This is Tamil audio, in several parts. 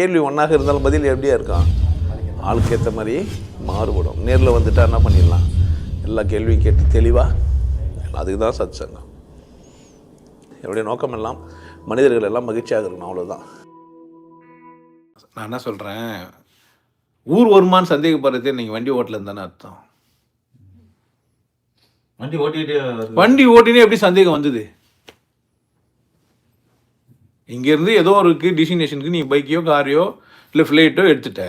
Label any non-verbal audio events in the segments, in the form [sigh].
கேள்வி ஒன்றாக இருந்தாலும் பதில் எப்படியா இருக்கும்? ஆளுக்கு ஏற்ற மாதிரி மாறுபடும். நேரில் வந்துட்டா என்ன பண்ணிடலாம்? எல்லா கேள்வியும் கேட்டு தெளிவாக அதுக்கு தான் சத் சங்கம் என்னுடைய நோக்கம் எல்லாம் மனிதர்கள் எல்லாம் மகிழ்ச்சியாக இருக்கணும் அவ்வளோதான் நான் என்ன சொல்கிறேன் ஊர் வருமானு சந்தேகப்படுறதே நீங்கள் வண்டி ஓட்டலன்னு தானே அர்த்தம். வண்டி ஓட்டிக்கிட்டே வருது. வண்டி ஓட்டினே எப்படி சந்தேகம் வந்தது? இங்கேருந்து ஏதோ ஒரு டெஸ்டினேஷனுக்கு நீ பைக்கையோ காரையோ இல்லை ஃப்ளைட்டோ எடுத்துட்ட.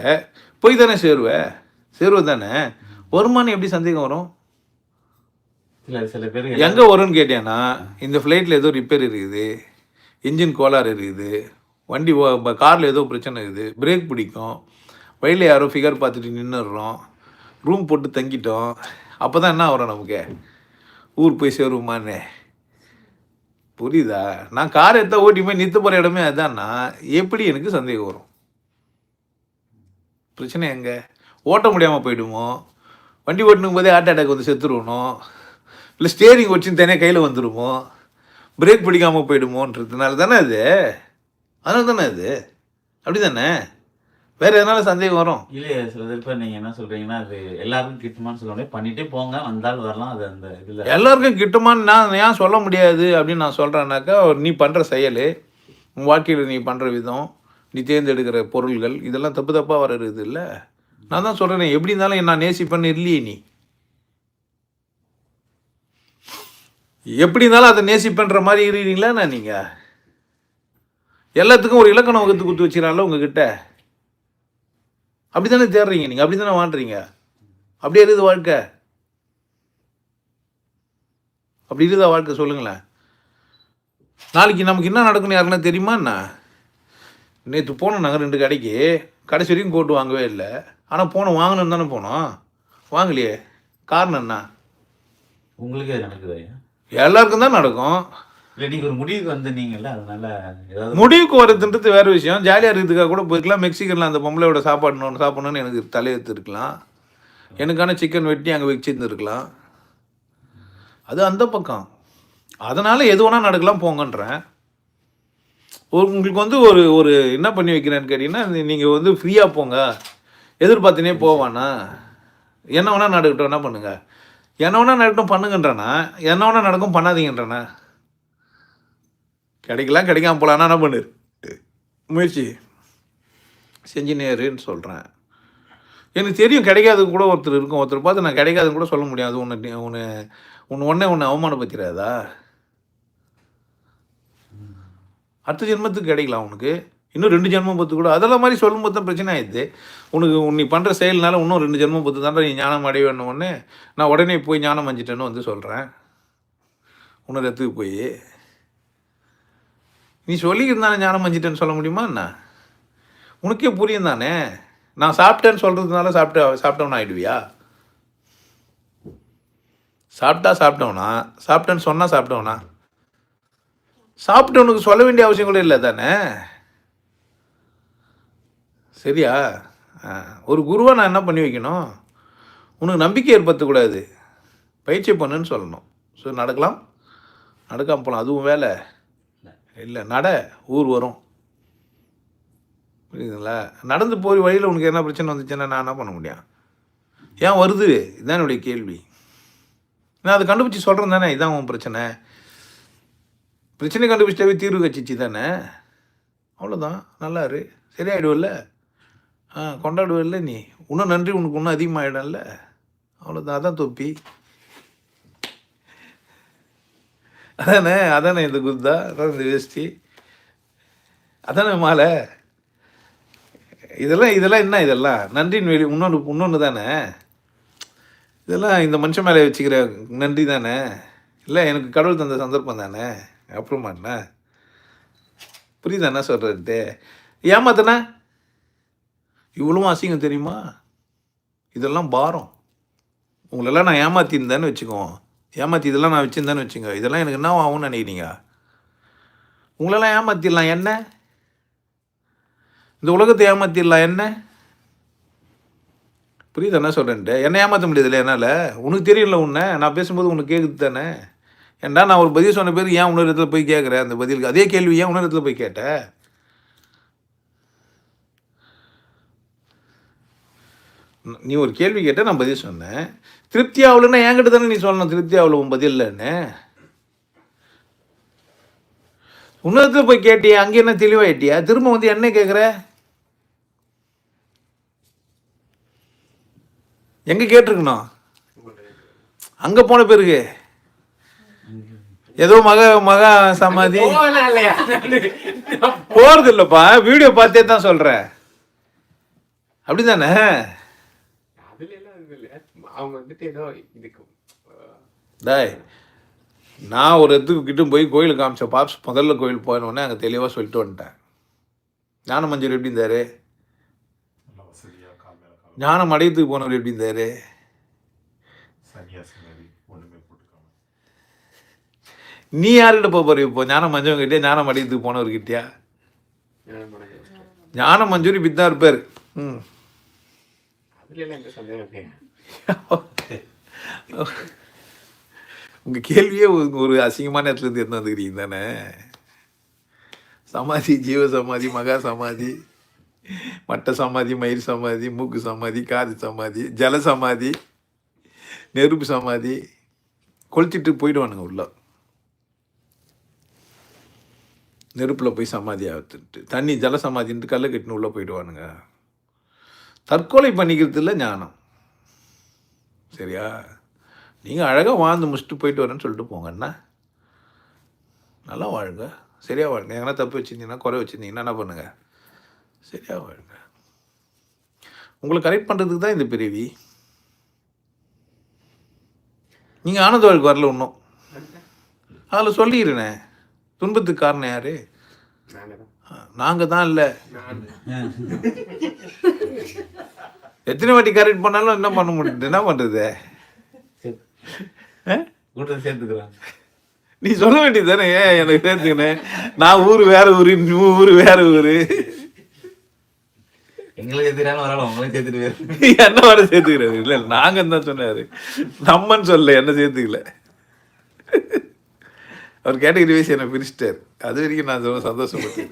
போய் தானே சேருவ? சேருவ தானே? வருமானம் எப்படி சந்தேகம் வரும்? சில பேர் எங்கே வரும்னு கேட்டேன்னா இந்த ஃப்ளைட்டில் ஏதோ ரிப்பேர் இருக்குது இன்ஜின் கோளாறு இருக்குது வண்டி காரில் ஏதோ பிரச்சனை இருக்குது பிரேக் பிடிக்கும் வழியில் யாரோ ஃபிகர் பார்த்துட்டு நின்றுடுறோம் ரூம் போட்டு தங்கிட்டோம் அப்போ தான் என்ன வரும் நமக்கு? ஊர் போய் சேருமான்னு புரியுதா? நான் கார் எடுத்தால் ஓட்டி போய் நிறுத்த போகிற இடமே அதான்னா எப்படி எனக்கு சந்தேகம் வரும்? பிரச்சனை எங்கே? ஓட்ட முடியாமல் போயிடுமோ? வண்டி ஓட்டணும் போதே ஹார்ட் அட்டாக் வந்து செத்துருவணும் இல்லை ஸ்டேரிங் வச்சு தனியாக கையில் வந்துடுமோ பிரேக் பிடிக்காமல் போயிடுமோன்றதுனால தானே அது அதனால தானே அது அப்படி தானே வேறு எதனால சந்தேகம் வரும்? இல்லையே சில பேர் நீங்க என்ன சொல்றீங்கன்னா அது எல்லாருக்கும் கிட்டுமான்னு சொல்ல பண்ணிட்டே போங்க வந்தாலும் வரலாம் அது அந்த இதுல. எல்லாருக்கும் கிட்டுமான்னு நான் ஏன் சொல்ல முடியாது அப்படின்னு நான் சொல்கிறேன்னாக்கா நீ பண்ணுற செயல் உன் வாழ்க்கையில் நீ பண்ணுற விதம் நீ தேர்ந்தெடுக்கிற பொருள்கள் இதெல்லாம் தப்பு தப்பாக வர்றது இல்லை. நான் தான் சொல்கிறேன் எப்படி இருந்தாலும் நான் நேசிப்பேன்னு இல்லையே நீ. எப்படி இருந்தாலும் அதை நேசிப்பேன்ற மாதிரி இருக்கிறீங்களா நான் நீங்கள் எல்லாத்துக்கும் ஒரு இலக்கணம் வகுத்து கொடுத்து வச்சுக்கிறான்ல உங்ககிட்ட. அப்படி தானே தேடுறீங்க நீங்கள் அப்படி தானே வாழ்றீங்க அப்படியே இருக்குது வாழ்க்கை. அப்படி இருக்குதா வாழ்க்கை? சொல்லுங்களேன். நாளைக்கு நமக்கு என்ன நடக்கும்னு யாருன்னா தெரியுமா என்ன? நேற்று போனோம் நாங்கள் ரெண்டு கடைக்கு கடைசி வரைக்கும் கோட்டு வாங்கவே இல்லை. ஆனால் போனோம் வாங்கணும்னு தானே போனோம். வாங்கலையே. காரணம் என்ன? உங்களுக்கே நடக்குது எல்லாருக்கும் தான் நடக்கும். இல்ல ஒரு முடிவுக்கு வந்தீங்கல்ல அதனால ஏதாவது முடிவுக்கு வரதுன்றது வேறு விஷயம். ஜாலியாக இருக்கிறதுக்காக கூட போயிருக்கலாம். மெக்சிகனில் அந்த பொம்பளையோட சாப்பாடணும் சாப்பிடணும்னு எனக்கு தலையெழுத்து இருக்கலாம் எனக்கான சிக்கன் வெட்டி அங்கே வச்சிருந்துருக்கலாம். அது அந்த பக்கம். அதனால் எது வேணால் நடக்கலாம் போங்கன்றேன். ஒரு உங்களுக்கு வந்து ஒரு ஒரு என்ன பண்ணி வைக்கிறேன்னு கேட்டிங்கன்னா நீங்கள் வந்து ஃப்ரீயாக போங்க. எதிர்பார்த்துனே போவானா என்ன வேணால் நடக்கட்டும் என்ன பண்ணுங்கள் என்ன வேணால் நடக்கட்டும் பண்ணுங்கன்றேண்ணா என்ன வேணால் நடக்கும் பண்ணாதீங்கன்றானா கிடைக்கலாம் கிடைக்காம போகலான்னா என்ன பண்ணு? முயற்சி. செஞ்சினேருன்னு சொல்கிறேன் எனக்கு தெரியும் கிடைக்காது கூட ஒருத்தர் இருக்கும். ஒருத்தர் பார்த்து நான் கிடைக்காதுன்னு கூட சொல்ல முடியாது. உன்னை உன்னை உன்னை ஒன்றே உன்னை அவமானப்படுத்திடாதா? அடுத்த ஜென்மத்துக்கு கிடைக்கலாம் உனக்கு. இன்னும் ரெண்டு ஜென்மம் பத்து கூட. அதெல்லாம் மாதிரி சொல்லும்போது தான் பிரச்சனை ஆயிடுது. உனக்கு நீ பண்ணுற செயல்னால இன்னும் ரெண்டு ஜென்மம் பத்து தாண்டா நீ ஞானம் அடைய வேணும் உடனே நான் உடனே போய் ஞானம் அஞ்சிட்டேன்னு வந்து சொல்கிறேன் உன்னோட இடத்துக்கு போய். நீ சொல்லியிருந்தானே ஞானம் அஞ்சிட்டேன்னு சொல்ல முடியுமா என்ன? உனக்கே புரியும் தானே நான் சாப்பிட்டேன்னு சொல்கிறதுனால சாப்பிட்ட சாப்பிட்டவன் ஆகிடுவியா சாப்பிட்டா சாப்பிட்டவனா? சாப்பிட்டேன்னு சொன்னால் சாப்பிட்டவனா? சாப்பிட்டவனுக்கு சொல்ல வேண்டிய அவசியம் கூட இல்லை தானே? சரியா? ஆ, ஒரு குருவாக நான் என்ன பண்ணி வைக்கணும்? உனக்கு நம்பிக்கை ஏற்படுத்தக்கூடாது. பயிற்சி பண்ணுன்னு சொல்லணும். ஸோ நடக்கலாம். நடக்காமல் போகலாம் அதுவும் வேலை. இல்லை நட ஊர் வரும். புரியுதுங்களா? நடந்து போய் வழியில் உனக்கு என்ன பிரச்சனை வந்துச்சுன்னா நான் என்ன பண்ண முடியும்? ஏன் வருது? இதுதான் என்னுடைய கேள்வி. நான் அதை கண்டுபிடிச்சி சொல்கிறேன் தானே இதான் உன் பிரச்சனை. பிரச்சனை கண்டுபிடிச்சிட்டாவே தீர்வு கட்சிச்சு தானே? அவ்வளோதான் நல்லா இரு சரியாயிடுவில்ல? ஆ கொண்டாடுவில்ல நீ? இன்னும் நன்றி உனக்கு இன்னும் அதிகமாகிடும்ல அவ்வளோதான் அதான் தொப்பி. அதானே அதானே இந்த குத்தா அதான் இந்த வேஷ்டி? அதானே மாலை? இதெல்லாம் இதெல்லாம் என்ன இதெல்லாம்? நன்றின் வெளி இன்னொன்று இன்னொன்று தானே? இதெல்லாம் இந்த மனுஷன் மேலே வச்சுக்கிற நன்றி தானே? இல்லை எனக்கு கடவுள் தந்த சந்தர்ப்பம் தானே? அப்புறமா என்ன? புரியுதா என்ன சொல்கிறது ஏமாத்தண்ணா இவ்வளவும் அசிங்கம் தெரியுமா? இதெல்லாம் பாரம். உங்களெல்லாம் நான் ஏமாத்தியிருந்தேன்னு வச்சுக்குவோம் ஏமாத்தி இதெல்லாம் நான் வச்சுருந்தேன்னு வச்சுங்க. இதெல்லாம் எனக்கு என்ன ஆகும்னு நினைக்கிறீங்க? உங்களெல்லாம் ஏமாத்திடலாம் என்ன? இந்த உலகத்தை ஏமாத்திடலாம் என்ன? புரியுது என்ன சொல்கிறேன்ட்டு என்ன ஏமாற்ற முடியாதுல்ல என்னால்? உனக்கு தெரியல உன்னை. நான் பேசும்போது உனக்கு கேட்குது தானே? ஏன்டா நான் ஒரு பதில் சொன்ன பேர் ஏன் இன்னொரு இடத்துல போய் கேட்குறேன் அந்த பதிலுக்கு அதே கேள்வி ஏன் உணரத்தில் இடத்துல போய் கேட்டேன்? நீ ஒரு கேள்வி கேட்ட நான் பதில் சொன்னேன். திருப்தி ஆகலைன்னா என்கிட்ட தானே நீ சொல்லணும். திருப்தி ஆகல உன் பதில் இல்லைன்னு. உன்னதத்தில் போய் கேட்டியா? அங்கே என்ன தெளிவாயிட்டியா? திரும்ப வந்து என்ன கேட்குற எங்கே கேட்டிருக்கணும்? அங்கே போன பிறகு. ஏதோ மக மக சமாதி. போறது இல்லப்பா வீடியோ பார்த்தே தான் சொல்றேன். அப்படிதானே அதுல எல்லாம் இது இல்ல அவங்க வந்துட்டு ஏதோ இதுக்கு டாய் நான் ஒரு இடத்துக்கு கிட்ட போய் கோயில் காமிச்ச பாப்ஸ் முதல்ல கோயில் போயினோடனே அங்கே தெளிவாக சொல்லிட்டு வந்துட்டேன். ஞான மஞ்சள் எப்படி இருந்தாரு? ஞானம் அடையத்துக்கு போனவர் எப்படி இருந்தாரு? நீ யார்கிட்ட போக போற இப்போ? ஞான மஞ்சள் கிட்டே ஞானம் அடையத்துக்கு போனவர்கிட்டயா ஞானம் மஞ்சூரி இப்படி தான் இருப்பார். ம். அதுல எல்லாம் எந்த சந்தேகம் இல்லையா [laughs] உங்கள் கேள்வியே ஒரு- அசிங்கமான இடத்துலேருந்து எடுத்து வந்துக்கிறீங்க தானே? சமாதி ஜீவ சமாதி மகா சமாதி மட்ட சமாதி மயிர் சமாதி மூக்கு சமாதி காது சமாதி ஜல சமாதி நெருப்பு சமாதி கொளுத்திட்டு போயிடுவானுங்க உள்ள. நெருப்பில் போய் சமாதி ஆகுத்துட்டு தண்ணி ஜல சமாதின்ட்டு கல்லை கட்டினு உள்ளே போயிடுவானுங்க. தற்கொலை பண்ணிக்கிறதுல ஞானம். சரியா? நீங்கள் அழகாக வாழ்ந்து முடிச்சுட்டு போயிட்டு வரேன்னு சொல்லிட்டு போங்கண்ணா நல்லா வாழுங்க சரியா வாழுங்க எங்கன்னா தப்பு வச்சுருந்தீங்கன்னா குறை வச்சுருந்தீங்கன்னா என்ன பண்ணுங்க? சரியா வாழுங்க உங்களை கரெக்ட் பண்ணுறதுக்கு தான் இந்த பிறவி. நீங்கள் ஆனந்த வாழ்க்கை வரல இன்னும். அதில் சொல்லிடுறேனே துன்பத்துக்கு காரணம் யார்? நாங்கள் தான் இல்லை. நான் எத்தனை வாட்டி கரெக்ட் பண்ணாலும் என்ன பண்ண முடியுது? என்ன பண்ணுறது கூட்டத்தை சேர்த்துக்கிறாங்க நீ சொல்ல வேண்டியது தானே ஏன் எனக்கு சேர்த்துக்கினேன் நான் ஊர் வேற ஊர் நீ ஊர் வேற ஊர். எங்களுக்கு சேர்த்துக்கிறாங்க வரலாம் உங்களையும் சேர்த்துட்டு. என்ன வர சேர்த்துக்கிறது? இல்லை நாங்க தான் சொன்னாரு? நம்மன்னு சொல்ல என்ன சேர்த்துக்கல. அவர் கேட்டகரி வைஸ் என்னை பிரிச்சிட்டார். அது வரைக்கும் நான் ரொம்ப சந்தோஷப்பட்டேன்.